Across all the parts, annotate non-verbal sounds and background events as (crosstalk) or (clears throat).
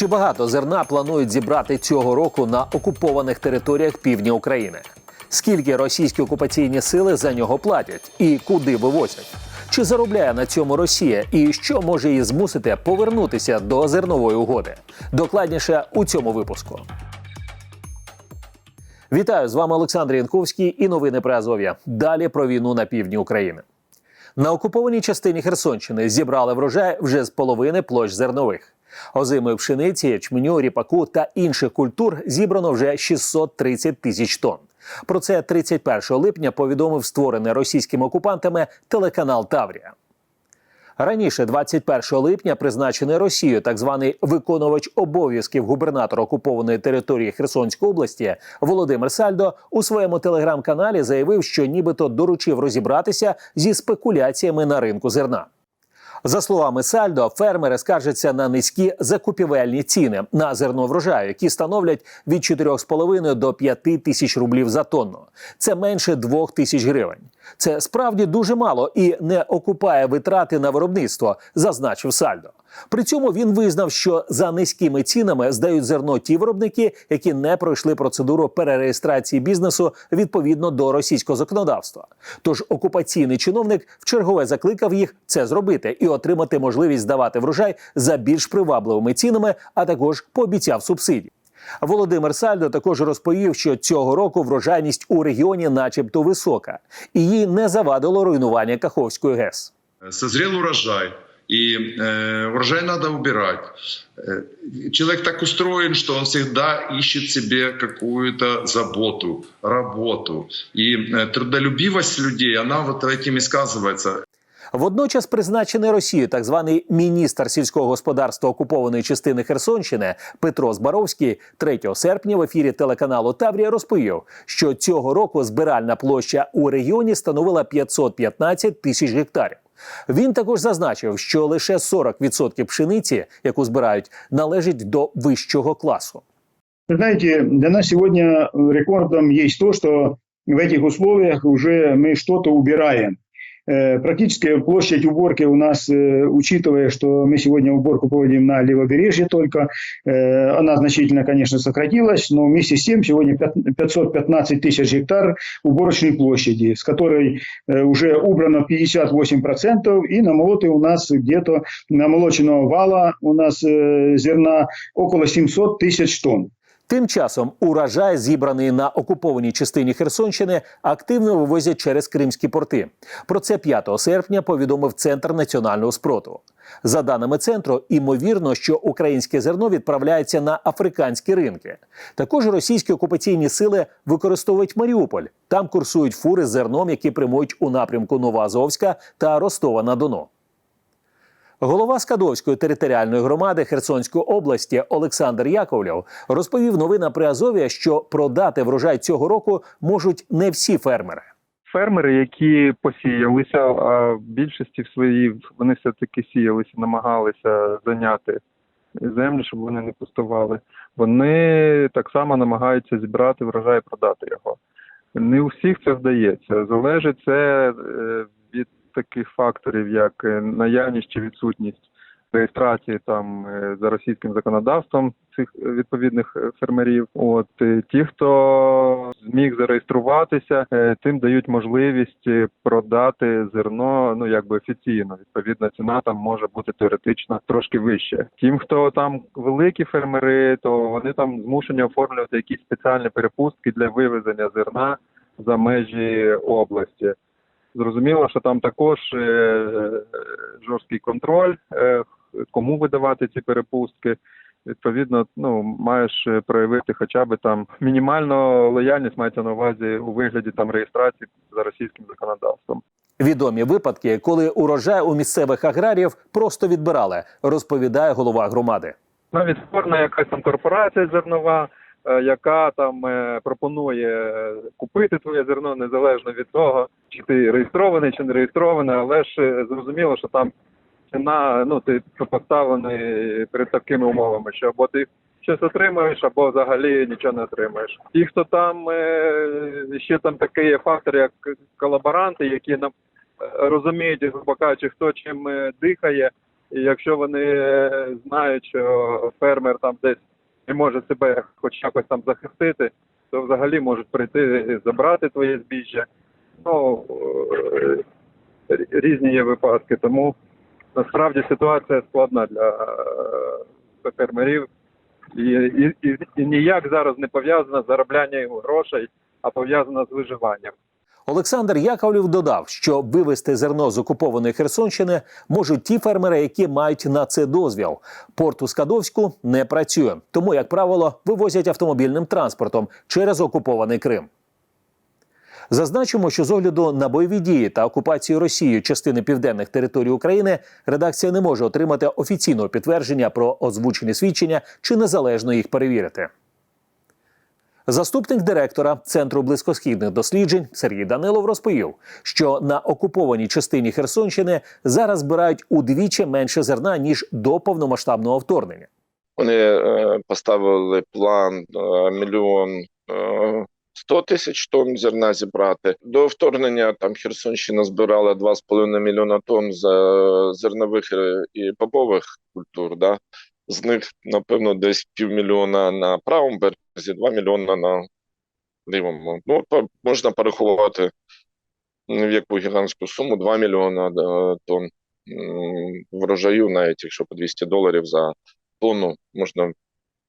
Чи багато зерна планують зібрати цього року на окупованих територіях півдня України? Скільки російські окупаційні сили за нього платять і куди вивозять? Чи заробляє на цьому Росія і що може її змусити повернутися до зернової угоди? Докладніше у цьому випуску. Вітаю з вами Олександр Янковський і новини про Азов'я. Далі про війну на півдні України. На окупованій частині Херсонщини зібрали врожай вже з половини площ зернових. Озимої пшениці, ячменю, ріпаку та інших культур зібрано вже 630 тисяч тонн. Про це 31 липня повідомив створений російськими окупантами телеканал Таврія. Раніше, 21 липня, призначений Росією так званий виконувач обов'язків губернатора окупованої території Херсонської області Володимир Сальдо у своєму телеграм-каналі заявив, що нібито доручив розібратися зі спекуляціями на ринку зерна. За словами Сальдо, фермери скаржаться на низькі закупівельні ціни на зерно врожаю, які становлять від 4,5 до 5 тисяч рублів за тонну. Це менше 2 тисяч гривень. Це справді дуже мало і не окупає витрати на виробництво, зазначив Сальдо. При цьому він визнав, що за низькими цінами здають зерно ті виробники, які не пройшли процедуру перереєстрації бізнесу відповідно до російського законодавства. Тож окупаційний чиновник вчергове закликав їх це зробити і отримати можливість здавати врожай за більш привабливими цінами, а також пообіцяв субсидії. Володимир Сальдо також розповів, що цього року врожайність у регіоні, начебто, висока, і їй не завадило руйнування Каховської ГЕС. Созрел урожай, и э, урожай надо убирать. Э, человек так устроен, что он всегда ищет себе какую-то заботу, работу. И э, трудолюбивость людей, она вот этим и сказывается. Водночас призначений Росією так званий міністр сільського господарства окупованої частини Херсонщини Петро Збаровський 3 серпня в ефірі телеканалу Таврія розповів, що цього року збиральна площа у регіоні становила 515 тисяч гектарів. Він також зазначив, що лише 40% пшениці, яку збирають, належить до вищого класу. Вы знаете, для нас сегодня рекордом есть то, что в этих условиях уже мы что-то убираем. Э, Практически площадь уборки у нас, э, учитывая, что мы сегодня уборку проводим на левобережье только, э, она значительно, конечно, сократилась, но вместе с тем сегодня пят- 515 тысяч гектар уборочной площади, с которой уже убрано 58% и намолоты у нас где-то намолоченного вала у нас зерна около 700 тысяч тонн. Тим часом урожай, зібраний на окупованій частині Херсонщини, активно вивозять через кримські порти. Про це 5 серпня повідомив Центр національного спротиву. За даними центру, імовірно, що українське зерно відправляється на африканські ринки. Також російські окупаційні сили використовують Маріуполь. Там курсують фури з зерном, які прямують у напрямку Новоазовська та Ростова на Дону. Голова Скадовської територіальної громади Херсонської області Олександр Яковлєв розповів новина при Азові, що продати врожай цього року можуть не всі фермери. фермери, які посіялися, а в більшості в своїй вони все таки сіялися, намагалися зайняти землю, щоб вони не пустували. Вони так само намагаються зібрати врожай і продати його. Не у всіх це вдається. Залежить це е, таких факторів, як е, наявність чи відсутність реєстрації там е, за російським законодавством цих е, відповідних фермерів. От ті, хто зміг зареєструватися, тим дають можливість продати зерно, ну якби офіційно. Відповідна ціна там може бути теоретично трошки вища. Тим, хто там великі фермери, то вони там змушені оформлювати якісь спеціальні перепустки для вивезення зерна за межі області. Зрозуміло, що там також е, жорсткий контроль, е, кому видавати ці перепустки. Відповідно, ну маєш проявити хоча б там мінімальну лояльність мається на увазі у вигляді там реєстрації за російським законодавством. Відомі випадки, коли урожай у місцевих аграріїв просто відбирали, розповідає голова громади. Навіть створена якась там корпорація зернова, яка там е, пропонує е, купити твоє зерно незалежно від того, чи ти реєстрований, чи не реєстрований, але ж е, зрозуміло, що там ціна, ну ти поставлений перед такими умовами, що або ти щось отримаєш, або взагалі нічого не отримаєш. Ті, хто там е, ще там такий є фактор, як колаборанти, які нам е, розуміють, грубо кажучи, хто чим е, дихає, І якщо вони е, знають, що фермер там десь не може себе хоч якось там захистити, то взагалі можуть прийти забрати твоє збіжжя. Ну е, різні є випадки. Тому насправді ситуація складна для е, фермерів. І, і, і, і ніяк зараз не пов'язана з зароблянням грошей, а пов'язана з виживанням. Олександр Яковлів додав, що вивезти зерно з окупованої Херсонщини можуть ті фермери, які мають на це дозвіл. Порт у Скадовську не працює, тому, як правило, вивозять автомобільним транспортом через окупований Крим. Зазначимо, що з огляду на бойові дії та окупацію Росією частини південних територій України редакція не може отримати офіційного підтвердження про озвучені свідчення чи незалежно їх перевірити. Заступник директора Центру близькосхідних досліджень Сергій Данилов розповів, що на окупованій частині Херсонщини зараз збирають удвічі менше зерна ніж до повномасштабного вторгнення. Вони е, поставили план е, мільйон е, сто тисяч тонн зерна зібрати. До вторгнення там Херсонщина збирала 2,5 мільйона тонн з зернових і бобових культур. Да? З них, напевно, десь півмільйона на правому березі, 2 мільйона на лівому. Ну, можна порахувати в яку гігантську суму 2 мільйона е, тонн врожаю, навіть якщо по 200 доларів за тонну можна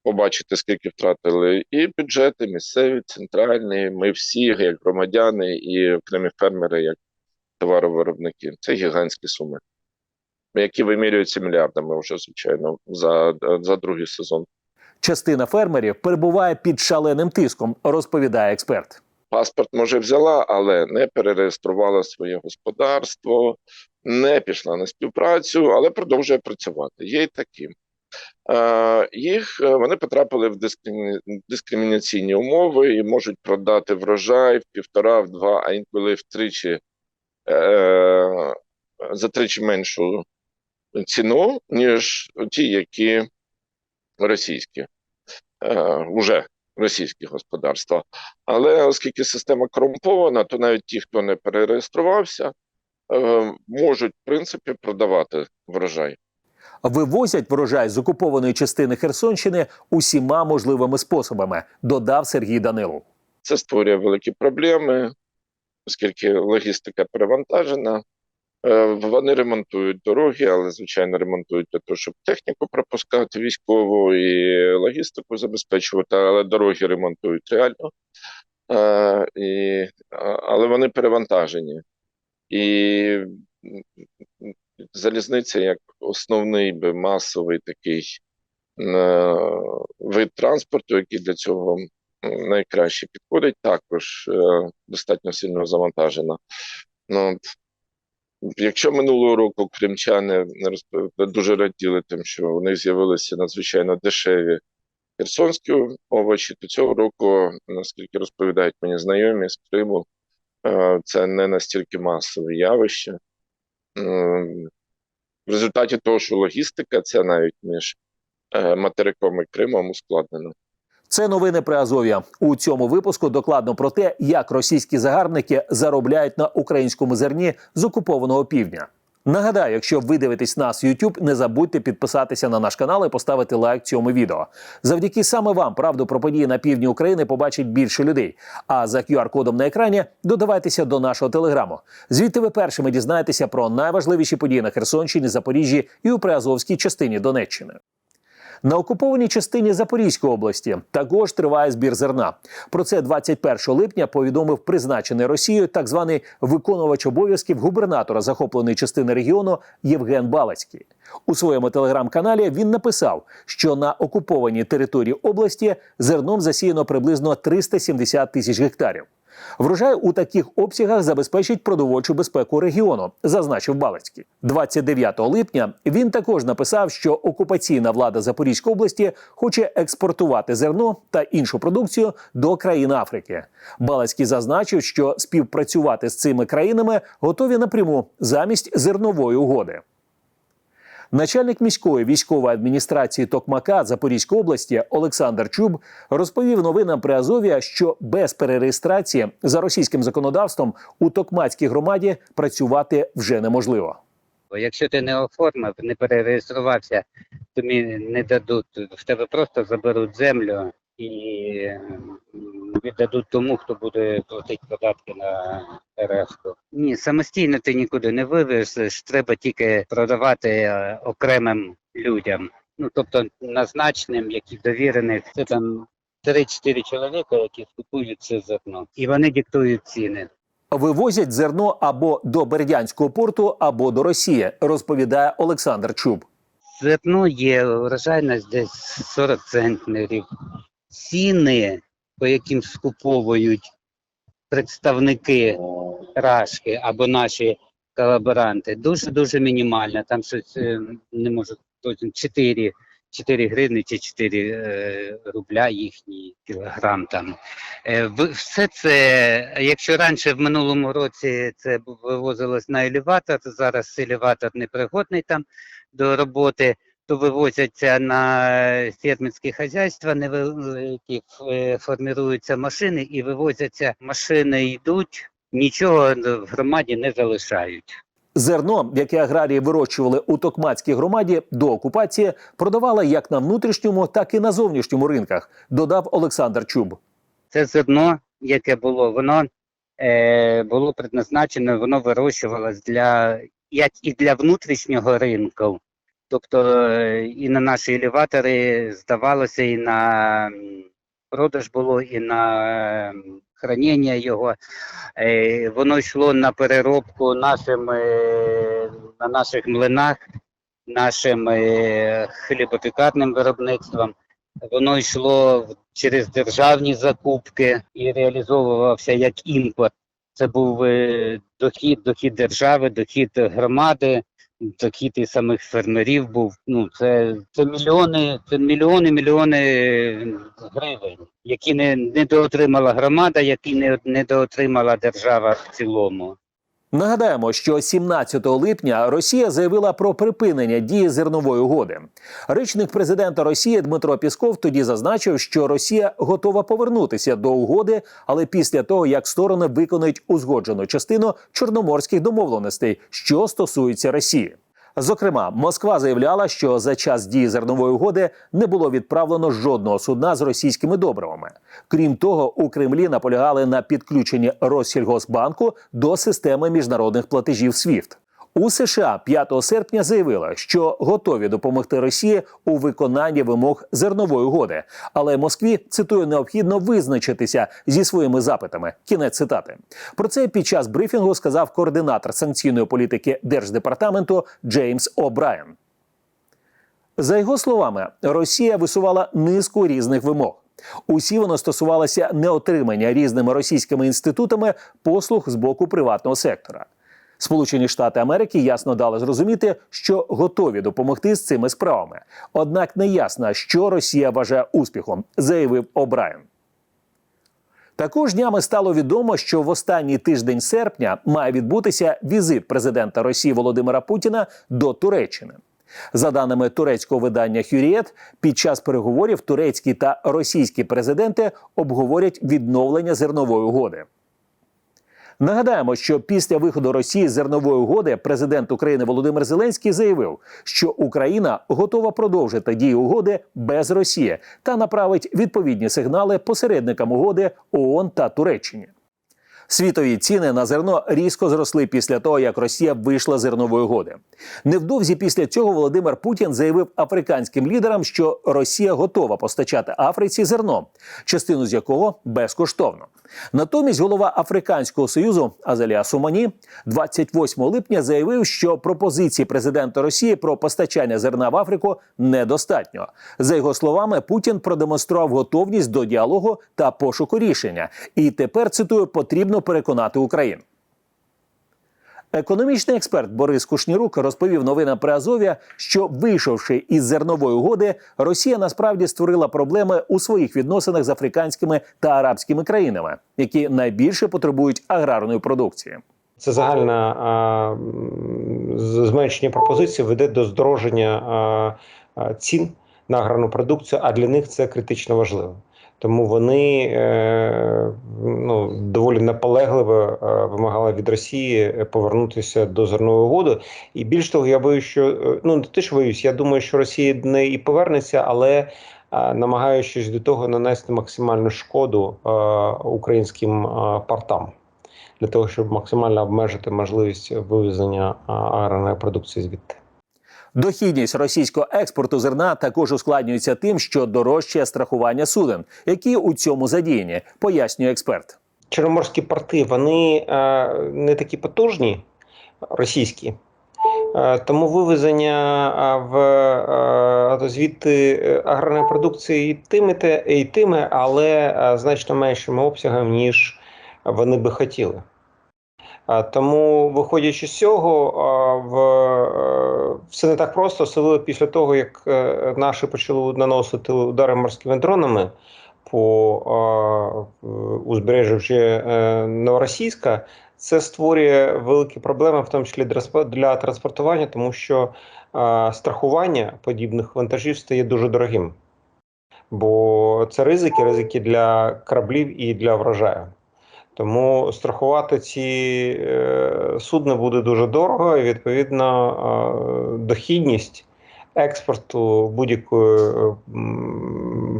побачити, скільки втратили і бюджети, місцеві, центральні, ми всі, як громадяни, і окремі фермери, як товаровиробники. Це гігантські суми, які вимірюються мільярдами вже, звичайно, за, за другий сезон. Частина фермерів перебуває під шаленим тиском, розповідає експерт. Паспорт може взяла, але не перереєструвала своє господарство, не пішла на співпрацю, але продовжує працювати. Є й такі. Е, їх е, вони потрапили в дискримі... дискримінаційні умови і можуть продати врожай в півтора, в два, а інколи втричі е, за тричі меншу ціну, ніж ті, які російські, е, уже російські господарства. Але оскільки система корумпована, то навіть ті, хто не перереєструвався, е, можуть в принципі продавати врожай. Вивозять врожай з окупованої частини Херсонщини усіма можливими способами, додав Сергій Данилов. Це створює великі проблеми, оскільки логістика перевантажена. Е, Вони ремонтують дороги, але звичайно ремонтують для того, щоб техніку пропускати військову і логістику забезпечувати, але дороги ремонтують реально. Е, І, але вони перевантажені. І залізниця як основний би масовий такий е, вид транспорту, який для цього найкраще підходить, також достатньо сильно завантажена. Ну, якщо минулого року кримчани дуже раділи тим, що у них з'явилися надзвичайно дешеві херсонські овочі, то цього року, наскільки розповідають мені знайомі з Криму, е, це не настільки масове явище. В результаті того, що логістика це навіть між е, материком і Кримом ускладнена. Це новини при Азов'я. У цьому випуску докладно про те, як російські загарбники заробляють на українському зерні з окупованого півдня. Нагадаю, якщо ви дивитесь нас в YouTube, не забудьте підписатися на наш канал і поставити лайк цьому відео. Завдяки саме вам правду про події на півдні України побачить більше людей. А за QR-кодом на екрані додавайтеся до нашого телеграму. Звідти ви першими дізнаєтеся про найважливіші події на Херсонщині, Запоріжжі і у Приазовській частині Донеччини. На окупованій частині Запорізької області також триває збір зерна. Про це 21 липня повідомив призначений Росією так званий виконувач обов'язків губернатора захопленої частини регіону Євген Балацький. У своєму телеграм-каналі він написав, що на окупованій території області зерном засіяно приблизно 370 тисяч гектарів. Врожай у таких обсягах забезпечить продовольчу безпеку регіону, зазначив Балицький. 29 липня він також написав, що окупаційна влада Запорізької області хоче експортувати зерно та іншу продукцію до країн Африки. Балицький зазначив, що співпрацювати з цими країнами готові напряму замість зернової угоди. Начальник міської військової адміністрації Токмака Запорізької області Олександр Чуб розповів новинам при Азов'я, що без перереєстрації за російським законодавством у Токмацькій громаді працювати вже неможливо. Якщо ти не оформив, не перереєструвався, тобі не дадуть, в тебе просто заберуть землю і віддадуть тому, хто буде платити податки на РФ. Ні, самостійно ти нікуди не вивезеш, треба тільки продавати е, окремим людям. Ну тобто назначеним, які довірених, це там 3-4 чоловіка, які купують це зерно, і вони диктують ціни. Вивозять зерно або до Бердянського порту, або до Росії, розповідає Олександр Чуб. Зерно є урожайність десь 40 центнерів. Ціни, по яким скуповують представники Рашки або наші колаборанти, дуже-дуже мінімальна. Там щось е, не можу точно 4, 4 гривні чи 4 е, рубля їхній кілограм там. Е, Все це, якщо раніше в минулому році це вивозилось на елеватор, зараз елеватор непригодний там до роботи, то вивозяться на фермерські хазяйства невеликі, е, форміруються машини і вивозяться машини йдуть, нічого в громаді не залишають. Зерно, яке аграрії вирощували у Токмацькій громаді до окупації, продавали як на внутрішньому, так і на зовнішньому ринках, додав Олександр Чуб. Це зерно, яке було, воно е, було предназначено, воно вирощувалось для як і для внутрішнього ринку. Тобто е, і на наші елеватори здавалося, і на продаж було, і на е, хранення його. Е, воно йшло на переробку нашим, е, на наших млинах, нашим хлібопікарним виробництвом. Воно йшло через державні закупки і реалізовувався як імпорт. Це був дохід, дохід держави, дохід громади, дохід і самих фермерів був. Ну це, це мільйони, це мільйони, мільйони гривень, які не недоотримала громада, які не недоотримала держава в цілому. Нагадаємо, що 17 липня Росія заявила про припинення дії зернової угоди. Речник президента Росії Дмитро Пісков тоді зазначив, що Росія готова повернутися до угоди, але після того як сторони виконують узгоджену частину чорноморських домовленостей, що стосується Росії. Зокрема, Москва заявляла, що за час дії зернової угоди не було відправлено жодного судна з російськими добривами. Крім того, у Кремлі наполягали на підключенні Россільгосбанку до системи міжнародних платежів SWIFT. У США 5 серпня заявила, що готові допомогти Росії у виконанні вимог зернової угоди, але Москві цитую необхідно визначитися зі своїми запитами. Кінець цитати. Про це під час брифінгу сказав координатор санкційної політики держдепартаменту Джеймс О'Брайен. За його словами, Росія висувала низку різних вимог. Усі вони стосувалися неотримання різними російськими інститутами послуг з боку приватного сектора. Сполучені Штати Америки ясно дали зрозуміти, що готові допомогти з цими справами. Однак не ясно, що Росія вважає успіхом, заявив О'Брайен. Також днями стало відомо, що в останній тиждень серпня має відбутися візит президента Росії Володимира Путіна до Туреччини. За даними турецького видання Хюрієт, під час переговорів турецькі та російські президенти обговорять відновлення зернової угоди. Нагадаємо, що після виходу Росії з зернової угоди президент України Володимир Зеленський заявив, що Україна готова продовжити дію угоди без Росії та направить відповідні сигнали посередникам угоди ООН та Туреччині. Світові ціни на зерно різко зросли після того, як Росія вийшла зернової угоди. Невдовзі після цього Володимир Путін заявив африканським лідерам, що Росія готова постачати Африці зерно, частину з якого безкоштовно. Натомість голова Африканського союзу Азалія Сумані 28 липня заявив, що пропозиції президента Росії про постачання зерна в Африку недостатньо. За його словами, Путін продемонстрував готовність до діалогу та пошуку рішення. І тепер цитую, потрібно переконати Україну. Економічний експерт Борис Кушнірук розповів новинам при Азов'я, що вийшовши із зернової угоди, Росія насправді створила проблеми у своїх відносинах з африканськими та арабськими країнами, які найбільше потребують аграрної продукції. Це загальне зменшення пропозицій веде до здороження цін на аграрну продукцію, а для них це критично важливо. Тому вони е, ну, доволі наполегливо е, вимагали від Росії повернутися до зернової угоди. І більш того, я боюсь, що е, ну не те, що боюсь, я думаю, що Росія неї і повернеться, але е, намагаючись до того нанести максимальну шкоду е, українським е, портам. Для того щоб максимально обмежити можливість вивезення е, аграрної продукції звідти. Дохідність російського експорту зерна також ускладнюється тим, що дорожчає страхування суден, які у цьому задіяні, пояснює експерт. Чорноморські порти вони е, не такі потужні, російські. Е, Тому вивезення е, в звідти аграрної продукції і тими, те- і тими, але значно меншим обсягом, ніж вони би хотіли. Е, Тому, виходячи з цього, е, е, все не так просто, особливо після того, як наші почали наносити удари морськими дронами по узбережжю вже Новоросійська, це створює великі проблеми, в тому числі для транспортування, тому що страхування подібних вантажів стає дуже дорогим. Бо це ризики, ризики для кораблів і для врожаю. Тому страхувати ці е, судна буде дуже дорого, і відповідно е, дохідність експорту будь-якої е,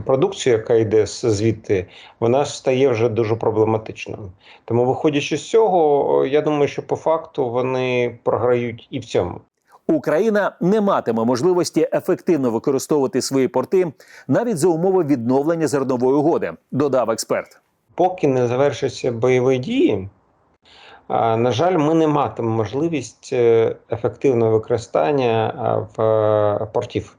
продукції, яка йде звідти, вона стає вже дуже проблематичною. Тому, виходячи з цього, я думаю, що по факту вони програють і в цьому. Україна не матиме можливості ефективно використовувати свої порти навіть за умови відновлення зернової угоди, додав експерт. Поки не завершаться бойові дії, на жаль, ми не матимемо можливість е, ефективного використання в е, портів.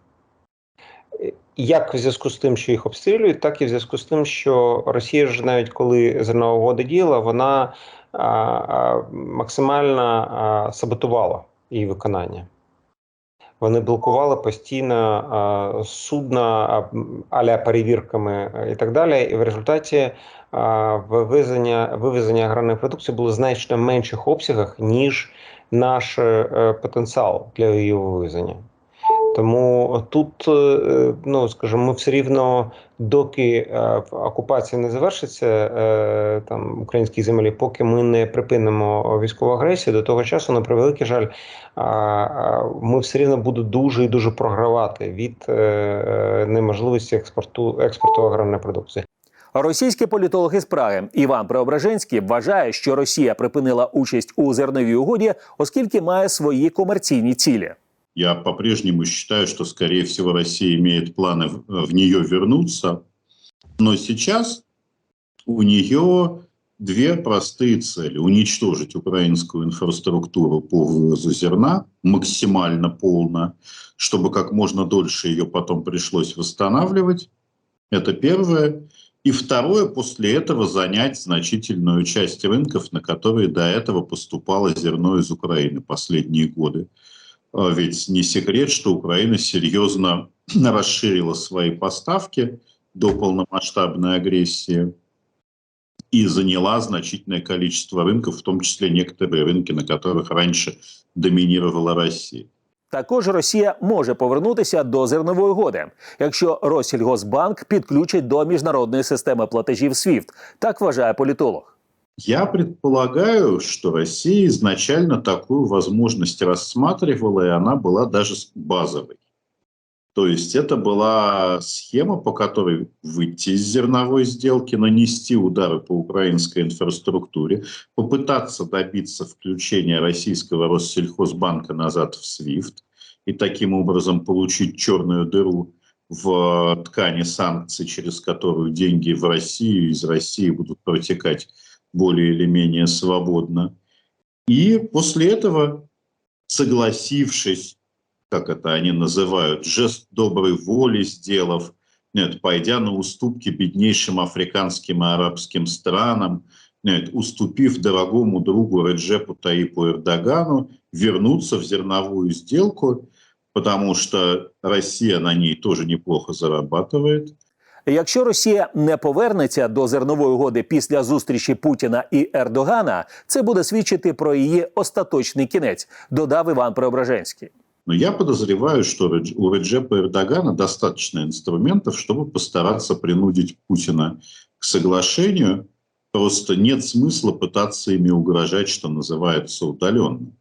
Е, Як в зв'язку з тим, що їх обстрілюють, так і в зв'язку з тим, що Росія ж навіть коли зернова угода діяла, вона а, а, максимально а, саботувала її виконання. Вони блокували постійно а, судна аля перевірками і так далі. І в результаті вивезення, вивезення аграрної продукції було значно менших обсягах, ніж наш е, потенціал для її вивезення. Тому тут, е, ну скажімо, ми все рівно, доки е, окупація не завершиться там українських земель, поки ми не припинимо військову агресію, до того часу, на превеликий жаль, ми все рівно будемо дуже і дуже програвати від неможливості експорту експорту аграрної продукції. Російський політолог із Праги Іван Преображенський вважає, що Росія припинила участь у зерновій угоді, оскільки має свої комерційні цілі. Я по-прежнему считаю, что, скорее всего, Россия имеет планы в, в нее вернуться. Но сейчас у нее две простые цели. Уничтожить украинскую инфраструктуру по вывозу зерна максимально полно, чтобы как можно дольше ее потом пришлось восстанавливать. Это первое. И второе, после этого занять значительную часть рынков, на которые до этого поступало зерно из Украины последние годы. А Ведь не секрет, что Украина серьезно (clears throat) расширила свои поставки до полномасштабной агрессии и заняла значительное количество рынков, в том числе некоторые рынки, на которых раньше доминировала Россия. Також Росія може повернутися до зернової угоди, якщо Росільгосбанк підключить до міжнародної системи платежів SWIFT, так вважає політолог. Я предполагаю, что Россия изначально такую возможность рассматривала, и она была даже базовой. То есть это была схема, по которой выйти из зерновой сделки, нанести удары по украинской инфраструктуре, попытаться добиться включения российского Россельхозбанка назад в SWIFT и таким образом получить черную дыру в ткани санкций, через которую деньги в Россию из России будут протекать более или менее свободно. И после этого, согласившись, как это они называют, жест доброй воли сделав, нет, пойдя на уступки беднейшим африканским и арабским странам, нет, уступив дорогому другу Реджепу Таипу Эрдогану, вернуться в зерновую сделку, потому что Россия на ней тоже неплохо зарабатывает. Якщо Росія не повернеться до зернової угоди після зустрічі Путіна і Ердогана, це буде свідчити про її остаточний кінець, додав Іван Преображенський. Но я подозреваю, что у Реджепа Эрдогана достаточно инструментов, чтобы постараться принудить Путина к соглашению. Просто нет смысла пытаться ими угрожать, что называется, удаленно.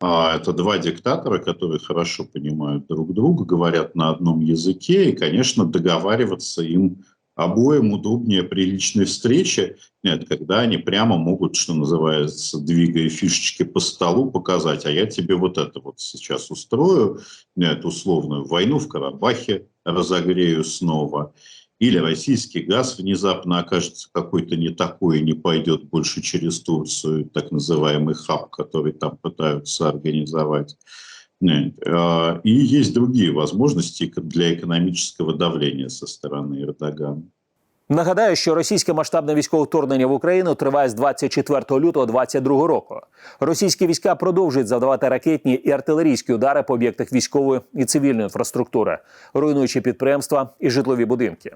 А это два диктатора, которые хорошо понимают друг друга, говорят на одном языке, и, конечно, договариваться им обоим удобнее при личной встрече, нет, когда они прямо могут, что называется, двигая фишечки по столу, показать, а я тебе вот это вот сейчас устрою, нет, условную войну в Карабахе разогрею снова, или российский газ внезапно окажется какой-то не такой и не пойдет больше через Турцию, так называемый хаб, который там пытаются организовать. Нет, а, И есть другие возможности для экономического давления со стороны Эрдогана. Нагадаю, що російське масштабне військове вторгнення в Україну триває з 24 лютого 2022 року. Російські війська продовжують завдавати ракетні і артилерійські удари по об'єктах військової і цивільної інфраструктури, руйнуючи підприємства і житлові будинки.